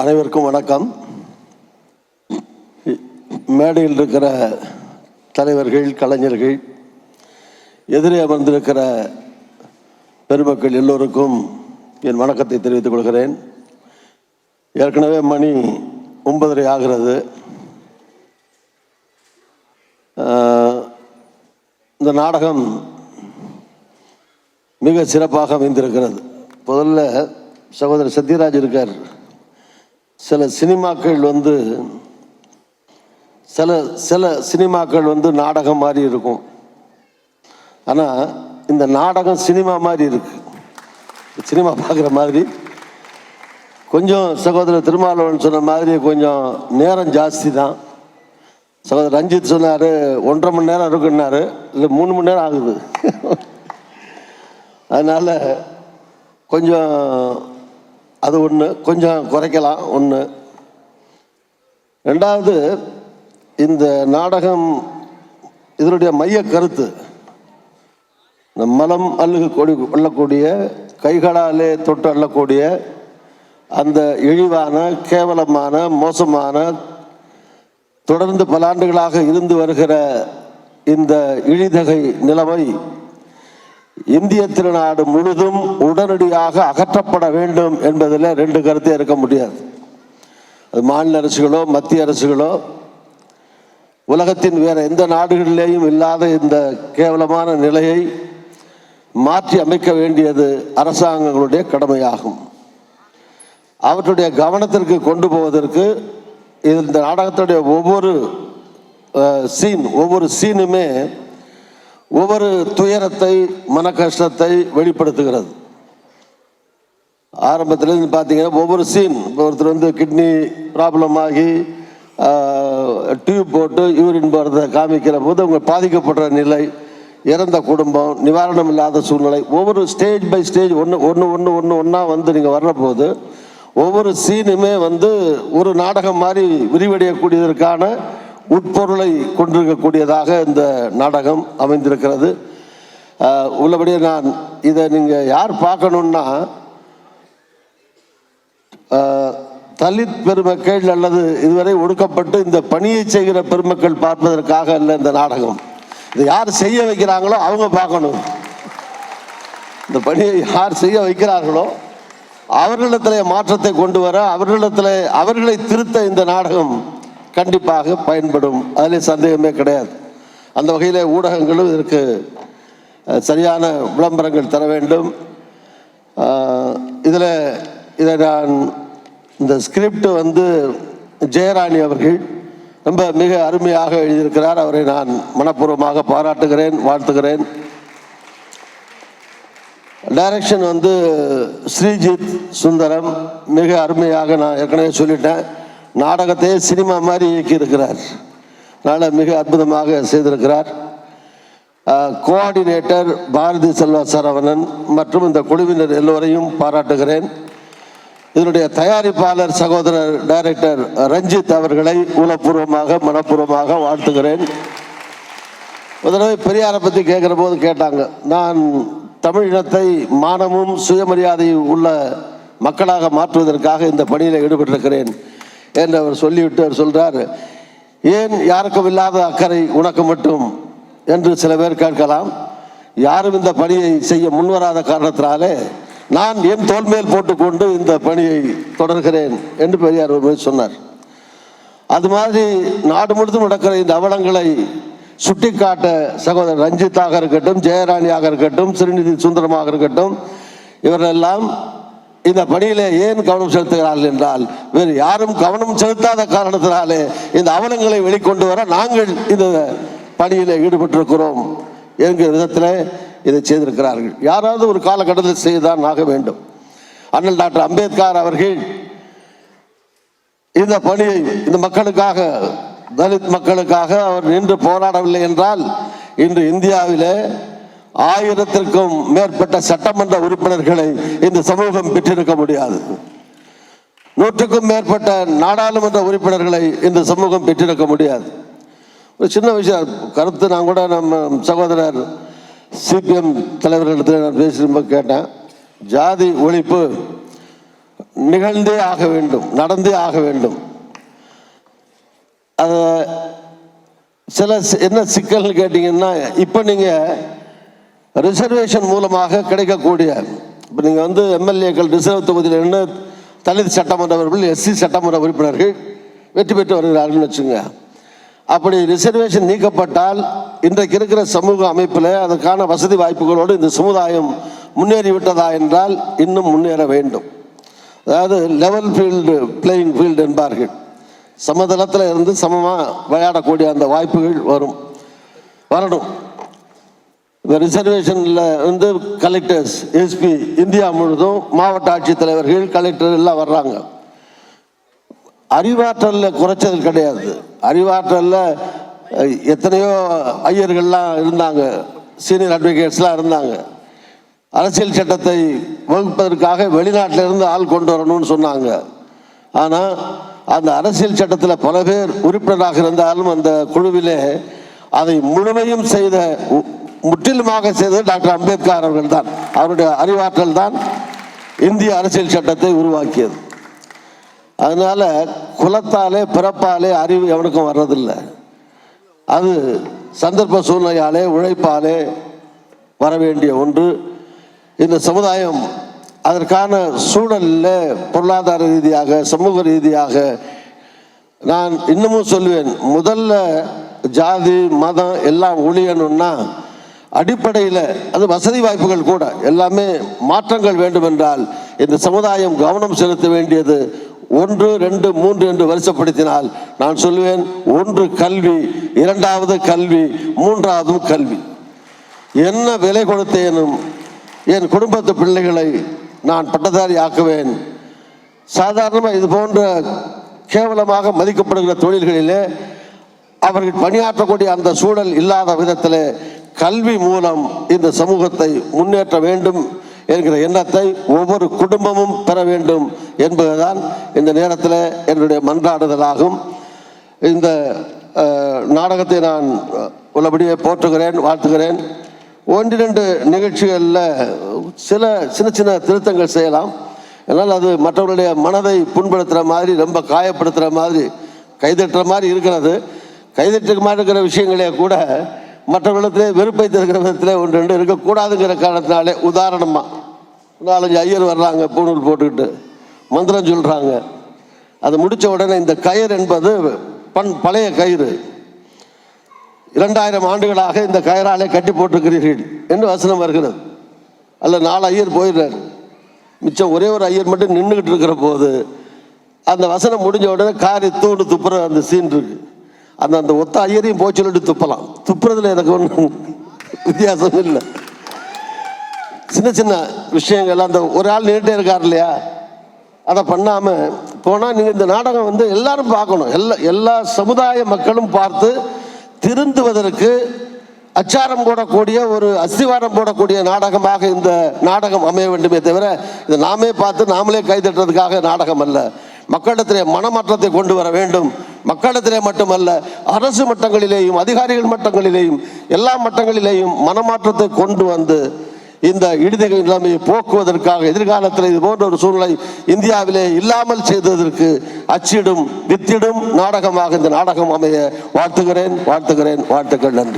அனைவருக்கும் வணக்கம். மேடையில் இருக்கிற தலைவர்கள் கலைஞர்கள் எதிரே அமர்ந்திருக்கிற பெருமக்கள் எல்லோருக்கும் என் வணக்கத்தை தெரிவித்துக் கொள்கிறேன். ஏற்கனவே மணி ஒன்பதரை ஆகிறது. இந்த நாடகம் மிக சிறப்பாக அமைந்திருக்கிறது. முதல்ல சகோதரர் சத்யராஜ் இருக்கார். சில சினிமாக்கள் வந்து சில சில சினிமாக்கள் வந்து நாடகம் மாதிரி இருக்கும். ஆனால் இந்த நாடகம் சினிமா மாதிரி இருக்குது சினிமா பார்க்குற மாதிரி. கொஞ்சம் சகோதரர் திருமாவளவன் சொன்ன மாதிரி கொஞ்சம் நேரம் ஜாஸ்தி தான். சகோதரர் ரஞ்சித் சொன்னார் ஒன்றரை மணி நேரம் இருக்குன்னாரு. இல்லை மூணு மணி நேரம் ஆகுது. அதனால் கொஞ்சம் அது ஒன்று கொஞ்சம் குறைக்கலாம் ஒன்று ரெண்டாவது இந்த நாடகம் இதனுடைய மைய கருத்து இந்த மலம் அள்ளுக கொடி கொள்ளக்கூடிய கைகளாலே தொட்டு அள்ளக்கூடிய அந்த இழிவான கேவலமான மோசமான தொடர்ந்து பல ஆண்டுகளாக இருந்து வருகிற இந்த இழிதகை நிலைமை இந்திய திருநாடு முழுதும் உடனடியாக அகற்றப்பட வேண்டும் என்பதில் ரெண்டு கருத்தே இருக்க முடியாது. அது மாநில அரசுகளோ மத்திய அரசுகளோ உலகத்தின் வேறு எந்த நாடுகளிலேயும் இல்லாத இந்த கேவலமான நிலையை மாற்றி அமைக்க வேண்டியது அரசாங்கங்களுடைய கடமையாகும். அவற்றுடைய கவனத்திற்கு கொண்டு போவதற்கு இந்த நாடகத்துடைய ஒவ்வொரு சீன் ஒவ்வொரு சீனுமே ஒவ்வொரு துயரத்தை மன கஷ்டத்தை வெளிப்படுத்துகிறது. ஆரம்பத்துலேருந்து பார்த்தீங்கன்னா ஒவ்வொரு சீன் ஒருத்தர் வந்து கிட்னி ப்ராப்ளம் ஆகி டியூப் போட்டு யூரின் போகிறத காமிக்கிற போது அவங்க பாதிக்கப்படுற நிலை இறந்த குடும்பம் நிவாரணம் இல்லாத சூழ்நிலை ஒவ்வொரு ஸ்டேஜ் பை ஸ்டேஜ் ஒன்று ஒன்று ஒன்று ஒன்று ஒன்றா வந்து நீங்கள் வர்றபோது ஒவ்வொரு சீனுமே வந்து ஒரு நாடகம் மாதிரி விரிவடையக்கூடியதற்கான உட்பொருளை கொண்டிருக்கக்கூடியதாக இந்த நாடகம் அமைந்திருக்கிறது. உள்ளபடியே நான் இதை நீங்கள் யார் பார்க்கணுன்னா தலித் பெருமக்கள் அல்லது இதுவரை ஒடுக்கப்பட்டு இந்த பணியை செய்கிற பெருமக்கள் பார்ப்பதற்காக அல்ல இந்த நாடகம். இதை யார் செய்ய வைக்கிறாங்களோ அவங்க பார்க்கணும். இந்த பணியை யார் செய்ய வைக்கிறார்களோ அவர்களிடத்தில் மாற்றத்தை கொண்டு வர அவர்களிடத்தில் அவர்களை திருத்த இந்த நாடகம் கண்டிப்பாக பயன்படும். அதில் சந்தேகமே கிடையாது. அந்த வகையில் ஊடகங்களும் இதற்கு சரியான விளம்பரங்கள் தர வேண்டும். இதில் இதை நான் இந்த ஸ்கிரிப்ட் வந்து ஜெயராணி அவர்கள் ரொம்ப மிக அருமையாக எழுதியிருக்கிறார். அவரை நான் மனப்பூர்வமாக பாராட்டுகிறேன் வாழ்த்துகிறேன். டைரக்ஷன் வந்து ஸ்ரீஜித் சுந்தரம். மிக அருமையாக நான் ஏற்கனவே சொல்லிட்டேன். நாடகத்தையே சினிமா மாதிரி இயக்கியிருக்கிறார். அதனால் மிக அற்புதமாக செய்திருக்கிறார். கோஆர்டினேட்டர் பாரதி செல்வா சரவணன் மற்றும் இந்த குழுவினர் எல்லோரையும் பாராட்டுகிறேன். இதனுடைய தயாரிப்பாளர் சகோதரர் டைரக்டர் ரஞ்சித் அவர்களை உளப்பூர்வமாக மனப்பூர்வமாக வாழ்த்துகிறேன். ஒரு பெரியாரை பற்றி கேட்குற போது கேட்டாங்க. நான் தமிழினத்தை மானமும் சுயமரியாதையும் உள்ள மக்களாக மாற்றுவதற்காக இந்த பணியில் ஈடுபட்டிருக்கிறேன். என்று அவர் சொல்லிவிட்டு அவர் சொல்கிறார் ஏன் யாருக்கும் இல்லாத அக்கறை உனக்கு மட்டும்? என்று சில பேர் கேட்கலாம். யாரும் இந்த பணியை செய்ய முன்வராத காரணத்தினாலே நான் என் தோல் மேல் போட்டுக்கொண்டு இந்த பணியை தொடர்கிறேன்? என்று பெரியார் ஒரு சொன்னார். அது மாதிரி நாடு முழுதும் நடக்கிற இந்த அவலங்களை சுட்டிக்காட்ட சகோதரர் ரஞ்சித்தாக இருக்கட்டும் ஜெயராணியாக இருக்கட்டும் ஸ்ரீநிதி சுந்தரமாக இருக்கட்டும் இவரெல்லாம் இந்த பணியிலே ஏன் கவனம் செலுத்துகிறார்கள் என்றால் வேறு யாரும் கவனம் செலுத்தாத காரணத்தினாலே இந்த அவலங்களை வெளிக்கொண்டு வர நாங்கள் இந்த பணியில் ஈடுபட்டிருக்கிறோம் என்கிற விதத்தில் இதை செய்திருக்கிறார்கள். யாராவது ஒரு காலகட்டத்தில் செய்துதான் ஆக வேண்டும். அண்ணல் டாக்டர் அம்பேத்கர் அவர்கள் இந்த பணியை இந்த மக்களுக்காக தலித் மக்களுக்காக அவர் நின்று போராடவில்லை என்றால் இன்று இந்தியாவிலே ஆயிரத்திற்கும் மேற்பட்ட சட்டமன்ற உறுப்பினர்களை இந்த சமூகம் பெற்றிருக்க முடியாது. நூற்றுக்கும் மேற்பட்ட நாடாளுமன்ற உறுப்பினர்களை இந்த சமூகம் பெற்றிருக்க முடியாது. ஒரு சின்ன விஷயம் கருத்து நான் கூட நம்ம சகோதரர் சிபிஎம் தலைவர்களிடத்தில் நான் பேசும்போது கேட்டேன். ஜாதி ஒழிப்பு நிகழ்ந்தே ஆக வேண்டும் நடந்தே ஆக வேண்டும். அது சில என்ன சிக்கல்னு கேட்டிங்கன்னா இப்போ நீங்கள் ரிசர்வேஷன் மூலமாக கிடைக்கக்கூடிய இப்போ நீங்கள் வந்து எம்எல்ஏக்கள் ரிசர்வ் தொகுதியில் என்ன தலித் சட்டமன்ற உறுப்பினர் எஸ்சி சட்டமன்ற உறுப்பினர்கள் வெற்றி பெற்று வருகிறார்கள்னு வச்சுங்க அப்படி ரிசர்வேஷன் நீக்கப்பட்டால் இன்றைக்கு இருக்கிற சமூக அமைப்பில் அதற்கான வசதி வாய்ப்புகளோடு இந்த சமுதாயம் முன்னேறிவிட்டதா என்றால் இன்னும் முன்னேற வேண்டும். அதாவது லெவல் ஃபீல்டு பிளேயிங் ஃபீல்டு என்பார்கள். சமதளத்தில் இருந்து சமமாக விளையாடக்கூடிய அந்த வாய்ப்புகள் வரும். வரணும். இந்த ரிசர்வேஷனில் வந்து கலெக்டர்ஸ் எஸ்பி இந்தியா முழுதும் மாவட்ட ஆட்சித்தலைவர்கள் கலெக்டர் எல்லாம் வர்றாங்க. அறிவாற்றலில் குறைச்சது கிடையாது. அறிவாற்றலில் எத்தனையோ ஐயர்கள்லாம் இருந்தாங்க. சீனியர் அட்வொகேட்ஸ்லாம் இருந்தாங்க. அரசியல் சட்டத்தை வகுப்பதற்காக வெளிநாட்டிலிருந்து ஆள் கொண்டு வரணும்னு சொன்னாங்க. ஆனால் அந்த அரசியல் சட்டத்தில் பல பேர் உறுப்பினராக இருந்தாலும் அந்த குழுவிலே அதை முழுமையும் செய்த உ- முற்றிலுமாக செய்தது டாக்டர் அம்பேத்கர் அவர்கள் தான் அவருடைய அறிவாற்றல் தான் இந்திய அரசியல் சட்டத்தை உருவாக்கியது. அதனால குலத்தாலே பிறப்பாலே அறிவு எவனுக்கும் வர்றதில்லை. அது சந்தர்ப்ப சூழ்நிலையாலே உழைப்பாலே வர வேண்டிய ஒன்று. இந்த சமுதாயம் அதற்கான சூழலில் பொருளாதார ரீதியாக சமூக ரீதியாக நான் இன்னமும் சொல்லுவேன் முதல்ல ஜாதி மதம் எல்லாம் ஒழியணும்னா அடிப்படையில் அது வசதி வாய்ப்புகள் கூட. எல்லாமே மாற்றங்கள் வேண்டுமென்றால் இந்த சமுதாயம் கவனம் செலுத்த வேண்டியது ஒன்று ரெண்டு மூன்று என்று வரிசைப்படுத்தினால் நான் சொல்லுவேன் ஒன்று கல்வி இரண்டாவது கல்வி மூன்றாவதும் கல்வி. என்ன விலை கொடுத்தேனும் என் குடும்பத்து பிள்ளைகளை நான் பட்டதாரி ஆக்குவேன். சாதாரணமாக இது போன்ற கேவலமாக மதிக்கப்படுகிற தொழில்களிலே அவர்கள் பணியாற்றக்கூடிய அந்த சூழல் இல்லாத விதத்தில் கல்வி மூலம் இந்த சமூகத்தை முன்னேற்ற வேண்டும் என்கிற எண்ணத்தை ஒவ்வொரு குடும்பமும் பெற வேண்டும் என்பதுதான் இந்த நேரத்தில் என்னுடைய மன்றாடுதலாகும். இந்த நாடகத்தை நான் உள்ளபடியே போற்றுகிறேன் வாழ்த்துகிறேன். ஒன்றிரண்டு நிகழ்ச்சிகளில் சில சின்ன சின்ன திருத்தங்கள் செய்யலாம். ஆனால் அது மற்றவர்களுடைய மனதை புண்படுத்துகிற மாதிரி ரொம்ப காயப்படுத்துகிற மாதிரி கைதட்டுற மாதிரி இருக்கிறது. கைதட்டுக்கு மாதிரி இருக்கிற விஷயங்களே கூட மற்றவர்களிடத்திலே வெறுப்பை தருகிற விதத்தில் ஒன்று ரெண்டு இருக்கக்கூடாதுங்கிற காரணத்தினாலே உதாரணமாக நாலஞ்சு ஐயர் வர்றாங்க பூணூல் போட்டுக்கிட்டு மந்திரம் சொல்கிறாங்க அது முடித்த உடனே இந்த கயிறு என்பது பண் பழைய கயிறு. இரண்டாயிரம் ஆண்டுகளாக இந்த கயிறாலே கட்டி போட்டிருக்கிறீர்கள் என்று வசனம் வருகிறது. அல்ல நாலு ஐயர் போயிடுறாரு. மிச்சம் ஒரே ஒரு ஐயர் மட்டும் நின்றுக்கிட்டு இருக்கிற போது அந்த வசனம் முடிஞ்ச உடனே காரி தூண்டு துப்புற அந்த சீன் இருக்குது அந்த அந்த ஒத்த ஐயரையும் போய் சொல்லிட்டு துப்பலாம். துப்புறதுல எனக்கு ஒன்றும் வித்தியாசம் இல்லை. சின்ன சின்ன விஷயங்கள் அந்த ஒரு ஆள் நின்றுட்டே இருக்கார் இல்லையா? அதை பண்ணாமல் போனால் நீங்கள் இந்த நாடகம் வந்து எல்லாரும் பார்க்கணும். எல்லா எல்லா சமுதாய மக்களும் பார்த்து திருந்துவதற்கு அச்சாரம் போடக்கூடிய ஒரு அஸ்திவாரம் போடக்கூடிய நாடகமாக இந்த நாடகம் அமைய வேண்டுமே தவிர இதை நாமே பார்த்து நாமளே கைதட்டுறதுக்காக நாடகம் அல்ல. மக்களிடத்திலே மனமாற்றத்தை கொண்டு வர வேண்டும். மக்களிடத்திலே மட்டுமல்ல அரசு மட்டங்களிலேயும் அதிகாரிகள் மட்டங்களிலேயும் எல்லா மட்டங்களிலேயும் மனமாற்றத்தை கொண்டு வந்து இந்த இடிதகை நிலைமையை போக்குவதற்காக எதிர்காலத்தில் இது போன்ற ஒரு சூழ்நிலை இந்தியாவிலே இல்லாமல் செய்ததற்கு அச்சிடும் வித்திடும் நாடகமாக இந்த நாடகம் அமைய வாழ்த்துகிறேன் வாழ்த்துகிறேன் வாழ்த்துக்கள் நன்றி.